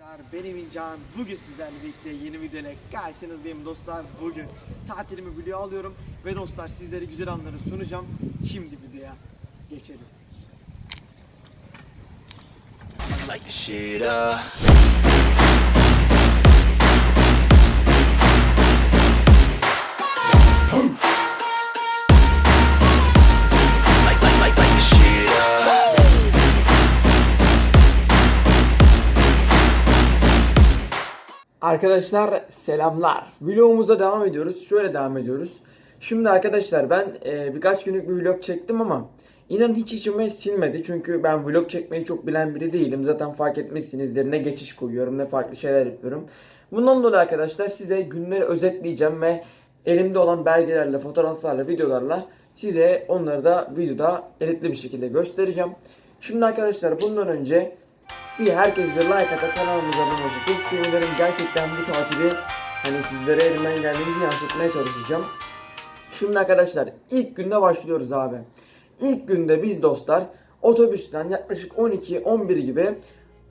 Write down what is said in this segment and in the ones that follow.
Arkadaşlar ben Emin Can. Bugün sizlerle birlikte yeni videoyla karşınızdayım dostlar. Bugün tatilimi video alıyorum ve dostlar sizlere güzel anları sunacağım. Şimdi videoya geçelim. Light the shit up. Arkadaşlar selamlar. Vlogumuza devam ediyoruz. Şöyle devam ediyoruz. Şimdi arkadaşlar ben e, birkaç günlük bir vlog çektim ama inan hiç içime sinmedi. Çünkü ben vlog çekmeyi çok bilen biri değilim. Zaten fark etmişsinizdir. Ne geçiş koyuyorum ne farklı şeyler yapıyorum. Bundan dolayı arkadaşlar size günleri özetleyeceğim ve elimde olan belgelerle, fotoğraflarla, videolarla size onları da videoda editli bir şekilde göstereceğim. Şimdi arkadaşlar bundan önce bir herkes bir like atıp kanalımıza abone olursa çok sevinirim. Gerçekten bu tatili hani sizlere elimden geldiğince yansıtmaya çalışacağım. Şimdi arkadaşlar ilk günde başlıyoruz abi. İlk günde biz dostlar otobüsten yaklaşık 12-11 gibi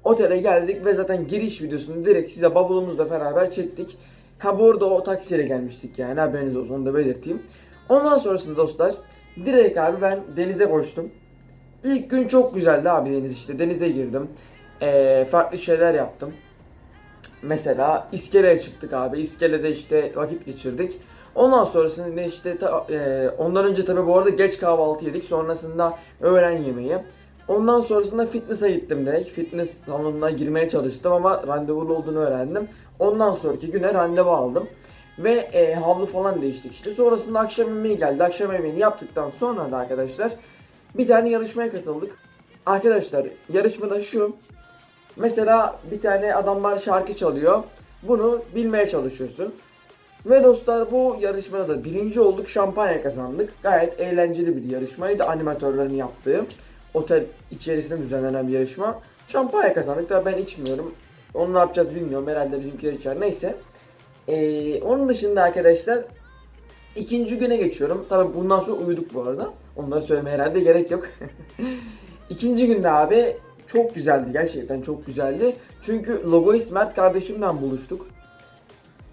otele geldik ve zaten giriş videosunu direkt size bavulumuzla beraber çektik. Ha bu arada o taksiyle gelmiştik yani haberiniz olsun onu da belirteyim. Ondan sonrasında dostlar direkt abi ben denize koştum. İlk gün çok güzeldi abi deniz işte denize girdim. Ee, farklı şeyler yaptım. Mesela iskeleye çıktık abi. İskelede işte vakit geçirdik. Ondan sonrasında işte ta- e, ondan önce tabii bu arada geç kahvaltı yedik. Sonrasında öğlen yemeği. Ondan sonrasında fitness'a gittim direkt. Fitness salonuna girmeye çalıştım ama randevulu olduğunu öğrendim. Ondan sonraki güne randevu aldım. Ve e, havlu falan değiştik işte. Sonrasında akşam yemeği geldi. Akşam yemeğini yaptıktan sonra da arkadaşlar bir tane yarışmaya katıldık. Arkadaşlar yarışmada şu. Mesela bir tane adamlar şarkı çalıyor. Bunu bilmeye çalışıyorsun. Ve dostlar bu yarışmada da birinci olduk. Şampanya kazandık. Gayet eğlenceli bir yarışmaydı. Animatörlerin yaptığı. Otel içerisinde düzenlenen bir yarışma. Şampanya kazandık. Tabii ben içmiyorum. Onu ne yapacağız bilmiyorum. Herhalde bizimkiler içer. Neyse. Ee, onun dışında arkadaşlar ikinci güne geçiyorum. Tabii bundan sonra uyuduk bu arada. Onları söylemeye herhalde gerek yok. İkinci günde abi çok güzeldi gerçekten çok güzeldi. Çünkü Logois Mert kardeşimle buluştuk.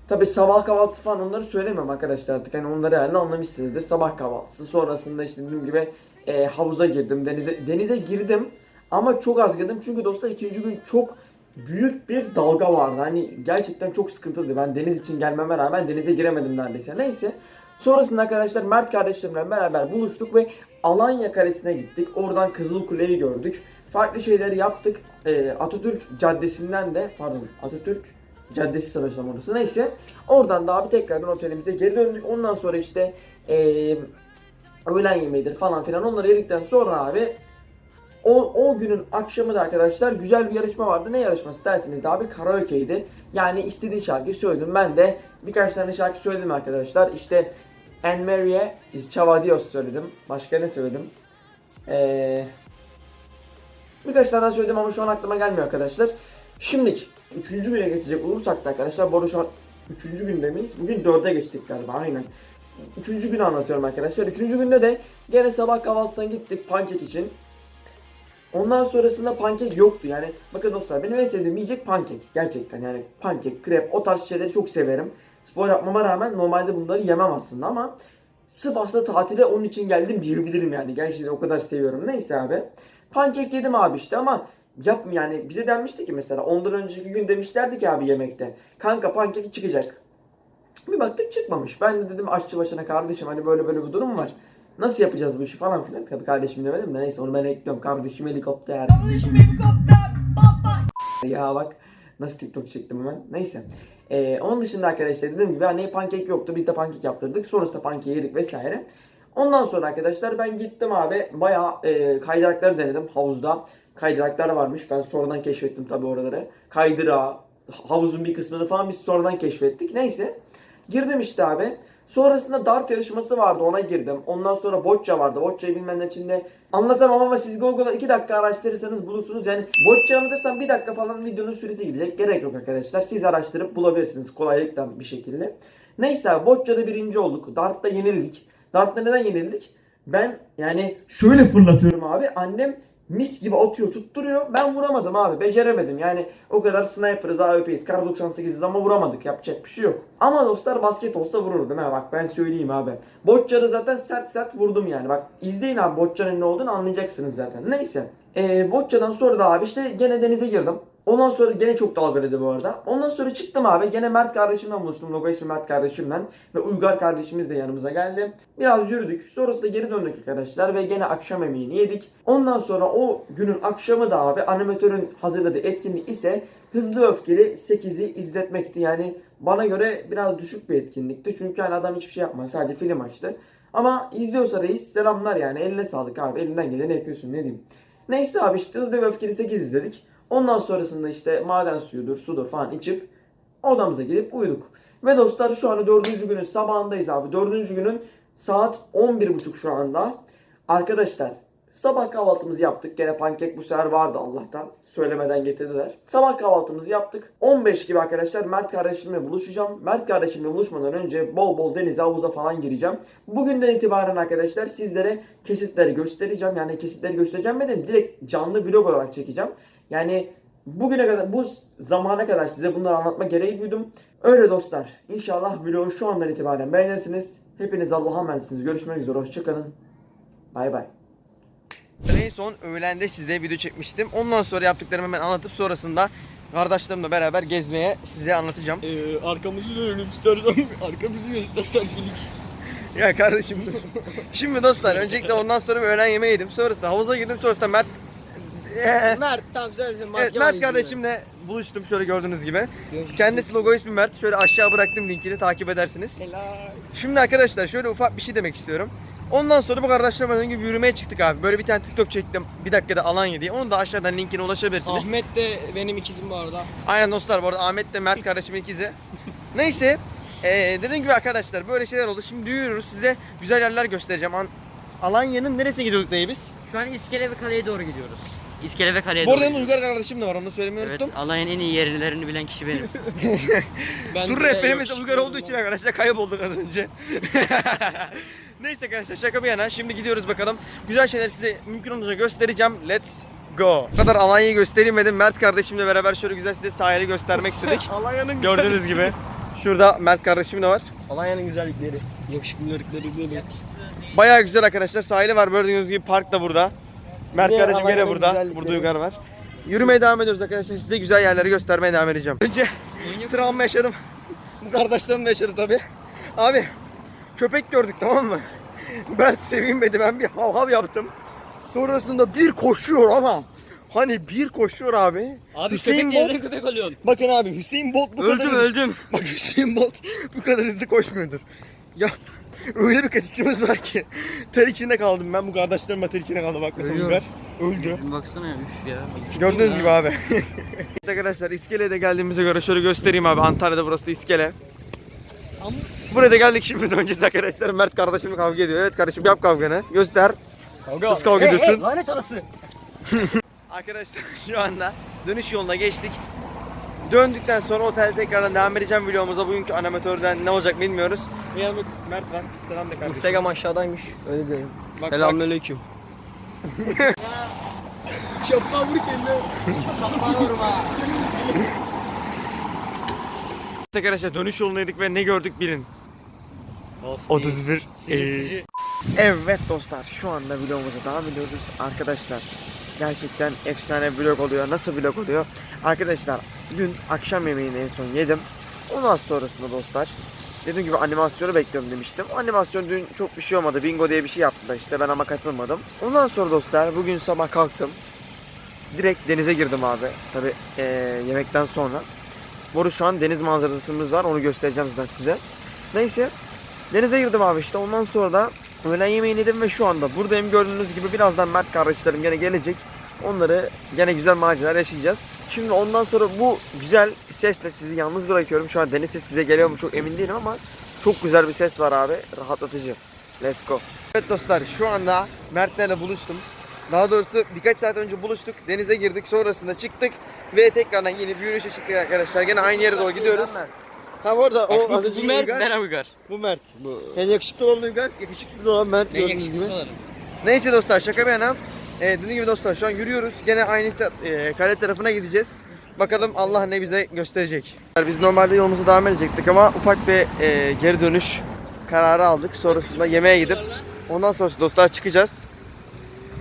Tabi sabah kahvaltısı falan onları söylemem arkadaşlar artık hani onları herhalde anlamışsınızdır. Sabah kahvaltısı sonrasında işte dediğim gibi e, havuza girdim denize denize girdim ama çok az girdim çünkü dostlar ikinci gün çok büyük bir dalga vardı. Hani gerçekten çok sıkıntılıydı. Ben deniz için gelmeme rağmen denize giremedim neredeyse. Neyse. Sonrasında arkadaşlar Mert kardeşlerimle beraber buluştuk ve Alanya Kalesi'ne gittik. Oradan Kızılkule'yi gördük. Farklı şeyler yaptık. Ee, Atatürk Caddesi'nden de pardon Atatürk Caddesi sanırsam orası. Neyse. Oradan da abi tekrardan otelimize geri döndük. Ondan sonra işte ee, öğlen yemeğidir falan filan onları yedikten sonra abi o, o günün akşamı da arkadaşlar güzel bir yarışma vardı. Ne yarışması derseniz de abi karaoke'ydi. Yani istediği şarkıyı söyledim. Ben de birkaç tane şarkı söyledim arkadaşlar. İşte Anne Mary'e Chava Dios söyledim. Başka ne söyledim? Ee, birkaç tane söyledim ama şu an aklıma gelmiyor arkadaşlar. Şimdilik 3. güne geçecek olursak da arkadaşlar bu arada şu an 3. günde miyiz? Bugün 4'e geçtik galiba aynen. Üçüncü günü anlatıyorum arkadaşlar. Üçüncü günde de gene sabah kahvaltısına gittik pankek için. Ondan sonrasında pankek yoktu yani. Bakın dostlar benim en sevdiğim yiyecek pankek. Gerçekten yani pankek, krep o tarz şeyleri çok severim. Spor yapmama rağmen normalde bunları yemem aslında ama sırf aslında tatile onun için geldim diyebilirim yani. Gerçekten o kadar seviyorum. Neyse abi. Pankek yedim abi işte ama yap yani bize denmişti ki mesela ondan önceki gün demişlerdi ki abi yemekte. Kanka pankek çıkacak. Bir baktık çıkmamış. Ben de dedim aşçı başına kardeşim hani böyle böyle bir durum var. Nasıl yapacağız bu işi falan filan. Tabii kardeşim demedim de neyse onu ben ekliyorum. Kardeşim helikopter. Kardeşim helikopter baba. Ya bak nasıl TikTok çektim hemen. Neyse. Ee, onun dışında arkadaşlar dediğim gibi hani pankek yoktu. Biz de pankek yaptırdık. Sonrasında pankeyi yedik vesaire. Ondan sonra arkadaşlar ben gittim abi. Bayağı e, kaydırakları denedim havuzda. Kaydıraklar varmış. Ben sonradan keşfettim tabii oraları. Kaydırağı, havuzun bir kısmını falan biz sonradan keşfettik. Neyse. Girdim işte abi. Sonrasında dart yarışması vardı ona girdim. Ondan sonra bocce vardı. Bocce'yi bilmenin içinde anlatamam ama siz Google'da 2 dakika araştırırsanız bulursunuz. Yani bocce anlatırsam 1 dakika falan videonun süresi gidecek. Gerek yok arkadaşlar. Siz araştırıp bulabilirsiniz kolaylıkla bir şekilde. Neyse abi bocce'de birinci olduk. Dart'ta yenildik. Dart'ta neden yenildik? Ben yani şöyle fırlatıyorum abi. Annem mis gibi atıyor tutturuyor. Ben vuramadım abi beceremedim. Yani o kadar sniper'ız AWP'yiz. Kar 98'iz ama vuramadık. Yapacak bir şey yok. Ama dostlar basket olsa vururdum ha bak ben söyleyeyim abi. Botçar'ı zaten sert sert vurdum yani. Bak izleyin abi Botçar'ın ne olduğunu anlayacaksınız zaten. Neyse. Ee, Botça'dan sonra da abi işte gene denize girdim. Ondan sonra gene çok dalgalıydı bu arada. Ondan sonra çıktım abi. Gene Mert kardeşimden buluştum. Logo ismi Mert kardeşimden. Ve Uygar kardeşimiz de yanımıza geldi. Biraz yürüdük. Sonrasında geri döndük arkadaşlar. Ve gene akşam yemeğini yedik. Ondan sonra o günün akşamı da abi animatörün hazırladığı etkinlik ise Hızlı Öfkeli 8'i izletmekti. Yani bana göre biraz düşük bir etkinlikti. Çünkü hani adam hiçbir şey yapmadı. Sadece film açtı. Ama izliyorsa reis selamlar yani. Eline sağlık abi. Elinden geleni yapıyorsun ne diyeyim. Neyse abi işte Hızlı ve Öfkeli 8 izledik. Ondan sonrasında işte maden suyudur, sudur falan içip odamıza gidip uyuduk. Ve dostlar şu anda dördüncü günün sabahındayız abi. Dördüncü günün saat 11.30 şu anda. Arkadaşlar sabah kahvaltımızı yaptık. Gene pankek bu sefer vardı Allah'tan. Söylemeden getirdiler. Sabah kahvaltımızı yaptık. 15 gibi arkadaşlar Mert kardeşimle buluşacağım. Mert kardeşimle buluşmadan önce bol bol denize havuza falan gireceğim. Bugünden itibaren arkadaşlar sizlere kesitleri göstereceğim. Yani kesitleri göstereceğim dedim. Direkt canlı vlog olarak çekeceğim. Yani bugüne kadar bu zamana kadar size bunları anlatma gereği duydum. Öyle dostlar. İnşallah vlogu şu andan itibaren beğenirsiniz. Hepiniz Allah'a emanetsiniz. Görüşmek üzere. Hoşçakalın. Bay bay. En son öğlende size video çekmiştim. Ondan sonra yaptıklarımı hemen anlatıp sonrasında kardeşlerimle beraber gezmeye size anlatacağım. Ee, arkamızı dönelim istersen. Arkamızı göster selfie'lik. Ya kardeşim dur. Şimdi dostlar öncelikle ondan sonra bir öğlen yemeği yedim. Sonrasında havuza girdim. Sonrasında Mert... Mert tamam söylesene maske Evet, Mert kardeşimle buluştum şöyle gördüğünüz gibi. Kendisi logo ismi Mert. Şöyle aşağı bıraktım linkini takip edersiniz. Helal. Şimdi arkadaşlar şöyle ufak bir şey demek istiyorum. Ondan sonra bu kardeşlerimle dediğim gibi yürümeye çıktık abi. Böyle bir tane TikTok çektim. Bir dakikada Alanya diye. Onu da aşağıdan linkine ulaşabilirsiniz. Ahmet de benim ikizim bu arada. Aynen dostlar bu arada Ahmet de Mert kardeşimin ikizi. Neyse. Ee, dediğim gibi arkadaşlar böyle şeyler oldu. Şimdi yürüyoruz. Size güzel yerler göstereceğim. An- Alanya'nın neresine gidiyorduk dayı biz? Şu an İskele ve Kale'ye doğru gidiyoruz. İskele ve Kale'ye Bu doğru yanında. Uygar kardeşim de var onu söylemeyi Evet, unuttum. Alanya'nın en iyi yerlerini bilen kişi benim. Ben Tur de rehberimiz yakışıklı Uygar olduğu için arkadaşlar kaybolduk az önce. Neyse arkadaşlar şaka bir yana şimdi gidiyoruz bakalım. Güzel şeyler size mümkün olunca göstereceğim. Let's go. Bu kadar Alanya'yı gösteremedim. Mert kardeşimle beraber şöyle güzel size sahili göstermek istedik. Alanya'nın Gördüğünüz gibi. Şurada Mert kardeşim de var. Alanya'nın güzellikleri. Yakışıklılıkları böyle. Bayağı güzel arkadaşlar. Sahili var. Gördüğünüz gibi park da burada. Mert Yine kardeşim gene Alanya'nın burada. güzellikleri. Burada Uygar var. Yürümeye devam ediyoruz arkadaşlar. Size güzel yerleri göstermeye devam edeceğim. Önce travma yaşadım. Bu kardeşlerim de yaşadı tabi. Abi köpek gördük tamam mı? Mert sevinmedi. Ben bir hav hav yaptım. Sonrasında bir koşuyor ama hani bir koşuyor abi. Abi Hüseyin köpek Bolt- yerine köpek oluyorsun. Bakın abi Hüseyin Bolt bu kadar öldüm hızlı- öldüm. Bak Hüseyin Bolt bu kadar hızlı koşmuyordur. Ya öyle bir kaçışımız var ki ter içinde kaldım ben bu kardeşlerim de ter içinde kaldı bak mesela Ölüyor. Uygar öldü. Baksana ya. üf ya. Gördüğünüz gibi abi. Evet arkadaşlar İskele'ye de geldiğimize göre şöyle göstereyim abi Antalya'da burası da İskele. Buraya da geldik şimdi döneceğiz arkadaşlar. Mert kardeşimle kavga ediyor. Evet kardeşim yap kavganı. Göster. Kavga Nasıl kavga ediyorsun? lanet arası. Arkadaşlar şu anda dönüş yoluna geçtik. Döndükten sonra otelde tekrardan devam edeceğim videomuza. Bugünkü animatörden ne olacak bilmiyoruz. Yanımda Mert var. Selam de kardeşim. Instagram aşağıdaymış. Öyle diyorum. Bak, Selamünaleyküm. Şapka vur kendine. Arkadaşlar dönüş yolundaydık ve ne gördük bilin. 31 Seyirci. Evet dostlar şu anda vlogumuza devam ediyoruz. Arkadaşlar gerçekten efsane vlog oluyor. Nasıl vlog oluyor? Arkadaşlar dün akşam yemeğini en son yedim. Ondan sonrasında dostlar dediğim gibi animasyonu bekliyorum demiştim. Animasyon dün çok bir şey olmadı. Bingo diye bir şey yaptılar işte ben ama katılmadım. Ondan sonra dostlar bugün sabah kalktım. Direkt denize girdim abi. Tabi yemekten sonra. Boru şu an deniz manzarasımız var. Onu göstereceğim zaten size. Neyse. Denize girdim abi işte. Ondan sonra da öğlen yemeğini yedim ve şu anda buradayım. Gördüğünüz gibi birazdan Mert kardeşlerim gene gelecek. Onları gene güzel maceralar yaşayacağız. Şimdi ondan sonra bu güzel sesle sizi yalnız bırakıyorum. Şu an deniz sesi size geliyor mu çok emin değilim ama çok güzel bir ses var abi. Rahatlatıcı. Let's go. Evet dostlar şu anda Mertlerle buluştum. Daha doğrusu birkaç saat önce buluştuk. Denize girdik. Sonrasında çıktık. Ve tekrardan yeni bir yürüyüşe çıktık arkadaşlar. Gene aynı yere doğru gidiyoruz. Ha bu arada o az önce Mert, Uygar. Ben Uygar. Bu Mert. Yani yakışıklı olan Uygar, yakışıksız olan Mert Ben gördüğünüz gibi. Neyse dostlar şaka bir yana. Evet dediğim gibi dostlar şu an yürüyoruz. Gene aynı e, kale tarafına gideceğiz. Bakalım Allah ne bize gösterecek. Biz normalde yolumuza devam edecektik ama ufak bir e, geri dönüş kararı aldık. Sonrasında yemeğe gidip ondan sonra dostlar çıkacağız.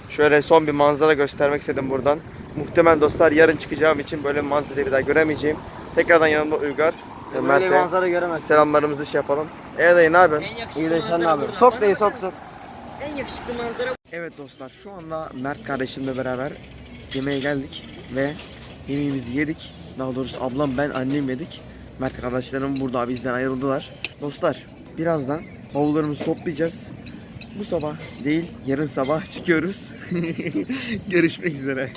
Şöyle son bir manzara göstermek istedim buradan. Muhtemelen dostlar yarın çıkacağım için böyle bir manzarayı bir daha göremeyeceğim. Tekrardan yanımda Uygar. ve Mert'e göremezsin. selamlarımızı şey yapalım. Evet dayı ne yapıyorsun? İyi de sen ne manzara yapıyorsun? Sok dayı sok sok. En yakışıklı manzara Evet dostlar şu anda Mert kardeşimle beraber yemeğe geldik ve yemeğimizi yedik. Daha doğrusu ablam ben annem yedik. Mert kardeşlerim burada bizden ayrıldılar. Dostlar birazdan bavullarımızı toplayacağız. Bu sabah değil yarın sabah çıkıyoruz. Görüşmek üzere.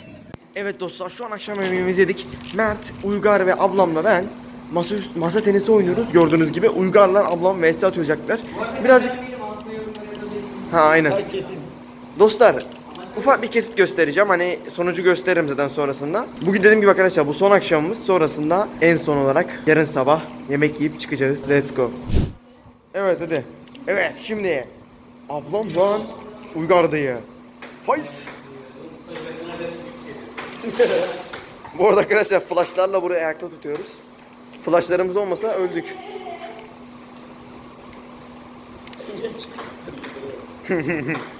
Evet dostlar şu an akşam yemeğimizi yedik. Mert, Uygar ve ablamla ben masa, masa tenisi oynuyoruz. Gördüğünüz gibi Uygarlar ablam vs atacaklar. Birazcık... Ha aynen. Dostlar ufak bir kesit göstereceğim. Hani sonucu gösteririm zaten sonrasında. Bugün dediğim gibi arkadaşlar bu son akşamımız. Sonrasında en son olarak yarın sabah yemek yiyip çıkacağız. Let's go. Evet hadi. Evet şimdi ablam Doğan Uygar dayı. Fight. bu arada arkadaşlar flashlarla burayı ayakta tutuyoruz. Flashlarımız olmasa öldük.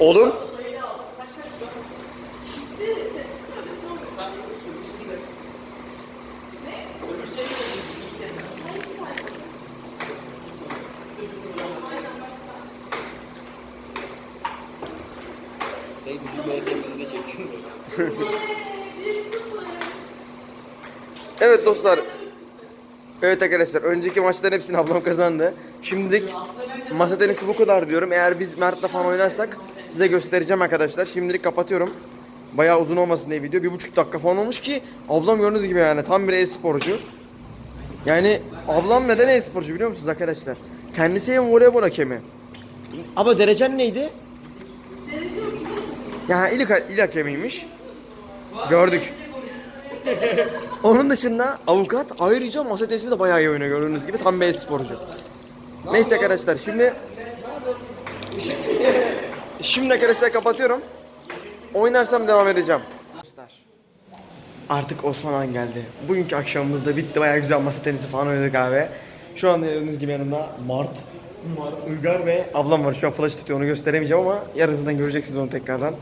Oğlum Dayı bizim mevzimizi de çeksin. Evet dostlar. Evet arkadaşlar önceki maçların hepsini ablam kazandı. Şimdilik masa tenisi bu kadar diyorum. Eğer biz Mert'le falan oynarsak size göstereceğim arkadaşlar. Şimdilik kapatıyorum. Bayağı uzun olmasın diye video. Bir buçuk dakika falan olmuş ki ablam gördüğünüz gibi yani tam bir e-sporcu. Yani ablam neden e-sporcu biliyor musunuz arkadaşlar? Kendisi hem voleybol hakemi. Ama derecen neydi? Ya il, il hakemiymiş. Gördük. Onun dışında avukat ayrıca masa tenisi de bayağı iyi oynuyor gördüğünüz gibi tam bir sporcu. Neyse arkadaşlar şimdi Şimdi arkadaşlar kapatıyorum. Oynarsam devam edeceğim. Artık o son an geldi. Bugünkü akşamımız da bitti. Bayağı güzel masa tenisi falan oynadık abi. Şu anda gördüğünüz gibi yanımda Mart, Uygar ve ablam var. Şu an flash tutuyor onu gösteremeyeceğim ama yarın zaten göreceksiniz onu tekrardan.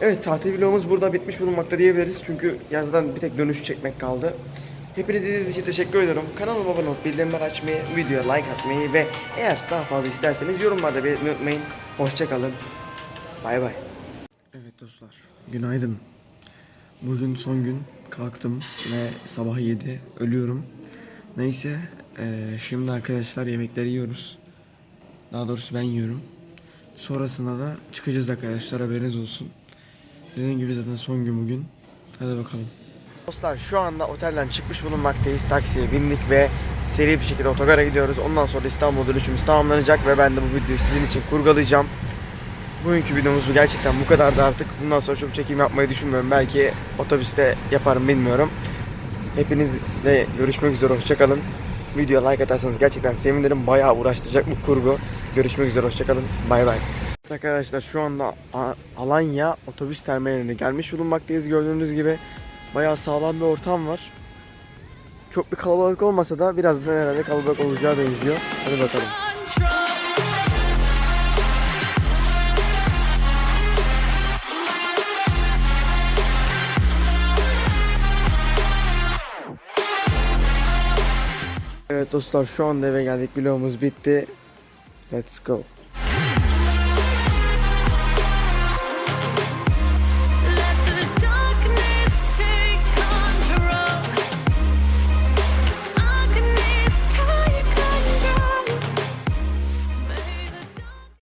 Evet tatil vlogumuz burada bitmiş bulunmakta diyebiliriz. Çünkü yazdan bir tek dönüş çekmek kaldı. Hepinize izlediğiniz için teşekkür ediyorum. Kanalıma abone olup bildirimleri açmayı, videoya like atmayı ve eğer daha fazla isterseniz yorumlarda belirtmeyi unutmayın. Hoşçakalın. Bay bay. Evet dostlar. Günaydın. Bugün son gün kalktım ve sabah 7 ölüyorum. Neyse eee, şimdi arkadaşlar yemekleri yiyoruz. Daha doğrusu ben yiyorum. Sonrasında da çıkacağız arkadaşlar haberiniz olsun. Dediğim gibi zaten son gün bugün. Hadi bakalım. Dostlar şu anda otelden çıkmış bulunmaktayız. Taksiye bindik ve seri bir şekilde otogara gidiyoruz. Ondan sonra İstanbul dönüşümüz tamamlanacak ve ben de bu videoyu sizin için kurgulayacağım. Bugünkü videomuz bu gerçekten bu kadardı artık. Bundan sonra çok çekim yapmayı düşünmüyorum. Belki otobüste yaparım bilmiyorum. Hepinizle görüşmek üzere. Hoşçakalın. Videoya like atarsanız gerçekten sevinirim. Bayağı uğraştıracak bu kurgu. Görüşmek üzere. Hoşçakalın. Bay bay. Evet Arkadaşlar şu anda Alanya otobüs terminaline gelmiş bulunmaktayız gördüğünüz gibi. Bayağı sağlam bir ortam var. Çok bir kalabalık olmasa da birazdan herhalde kalabalık olacağı benziyor. Hadi bakalım. Evet dostlar şu anda eve geldik. Vlogumuz bitti. Let's go.